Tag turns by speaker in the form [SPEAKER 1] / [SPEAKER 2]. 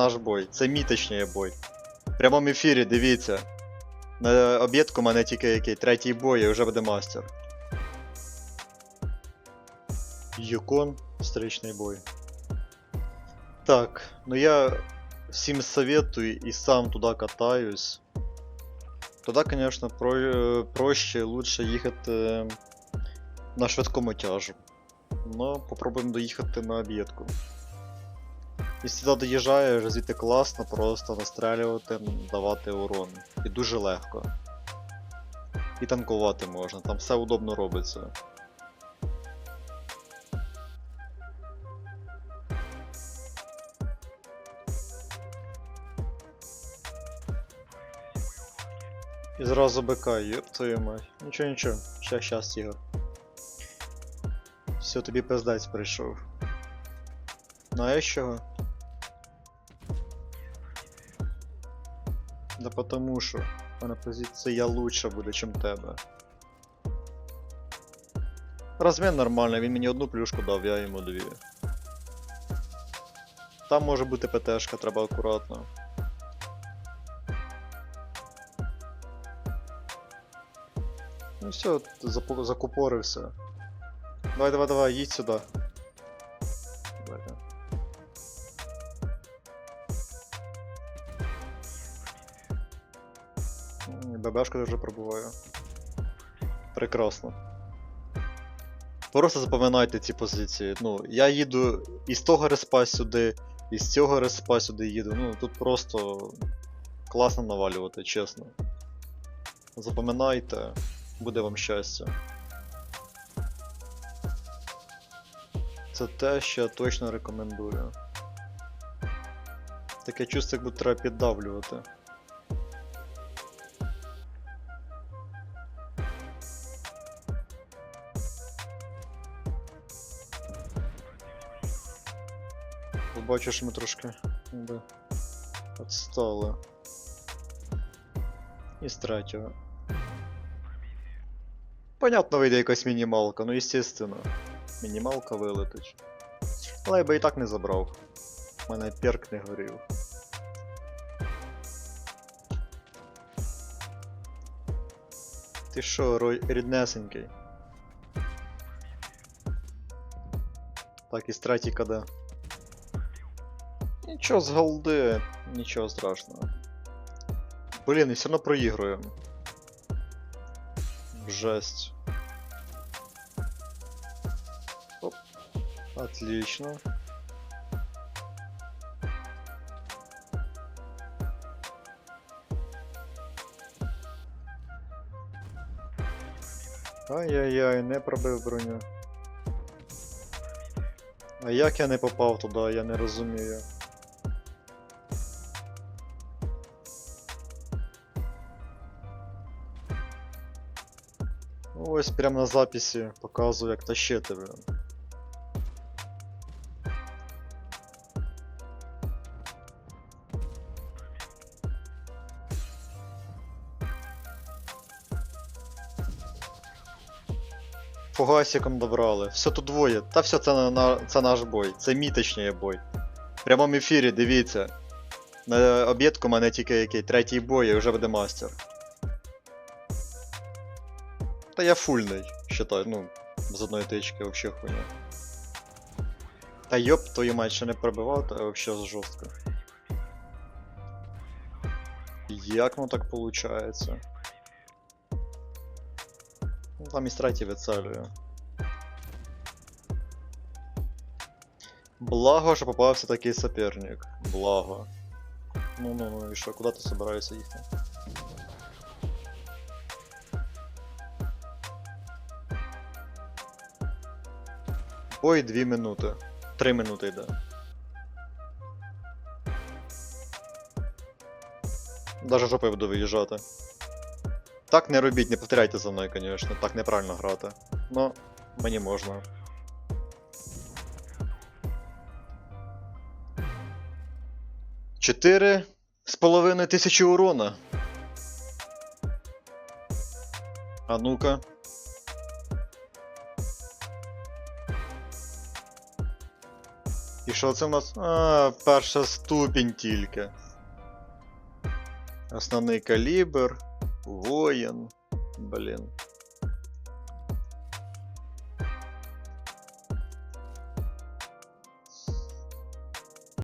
[SPEAKER 1] наш бой. Це міточний бой. В прямому ефірі, дивіться. На об'єдку у мене тільки який третій бой і вже буде мастер. Юкон, встречний бой. Так, ну я всім советую і сам туди катаюсь. Туди, конечно, про... проще, лучше їхати на швидкому тяжу. Но попробуємо доїхати на об'єдку. Якщо туди доїжджаєш, звідти класно просто настрелювати, давати урон. І дуже легко. І танкувати можна, там все удобно робиться. І зразу БК, ёб твою мать. Нічого, нічого, щас, щас, Ігор. Все, тобі пиздець прийшов. Знаєш чого? Да потому що мене позиція лучше буде, чим тебе. Розмін нормальний, він мені одну плюшку дав, я йому дві. Там може бути ПТшка, треба акуратно. Ну все, закупорився. Давай, давай, давай, їдь сюди. ББшка вже пробуваю. Прекрасно. Просто запам'ятайте ці позиції. Ну, я їду із того респа сюди, із цього респа сюди їду. Ну, тут просто класно навалювати, чесно. Запам'ятайте, буде вам щастя. Це те, що я точно рекомендую. Таке чувство, як будто треба піддавлювати. Побачу, що ми трошки ніби відстали. І з. Понятно, вийде якась мінімалка, ну естественно. Мінімалка вилетить. Але я би і так не забрав. У мене перк не горів. Ти що, ріднесенький? Так, і третій КД. Нічого з голди, нічого страшного. Блін, і все одно проігруємо. Жесть. Оп. Отлично. Ай-яй-яй, не пробив броню. А як я не попав туди, я не розумію. Ось прямо на записі показую, як тащити. Фугасиком добрали. Все тут двоє. Та все, це, на, це наш бой. Це міточний бой. В прямому ефірі, дивіться. На об'єдку мене тільки який третій бой і вже буде мастер. Та я фульний, считай, ну, з одної тички вообще хуйня. Та йоп, твою мать ще не пробивав, то вообще жорстко. Як воно так получається? Ну там і третій відцелює. Благо, що попався такий соперник. Благо. Ну ну ну і що, куди ти собираєшся їхати? Бой 2 минути. 3 минути йде. Даже жопою буду виїжджати. Так не робіть, не повторяйте за мною, звісно, так неправильно грати. Но мені можна. Чотири з половиною тисячі урона. А ну-ка. І що це в нас? А, перша ступінь тільки. Основний калібр, воїн. Блін.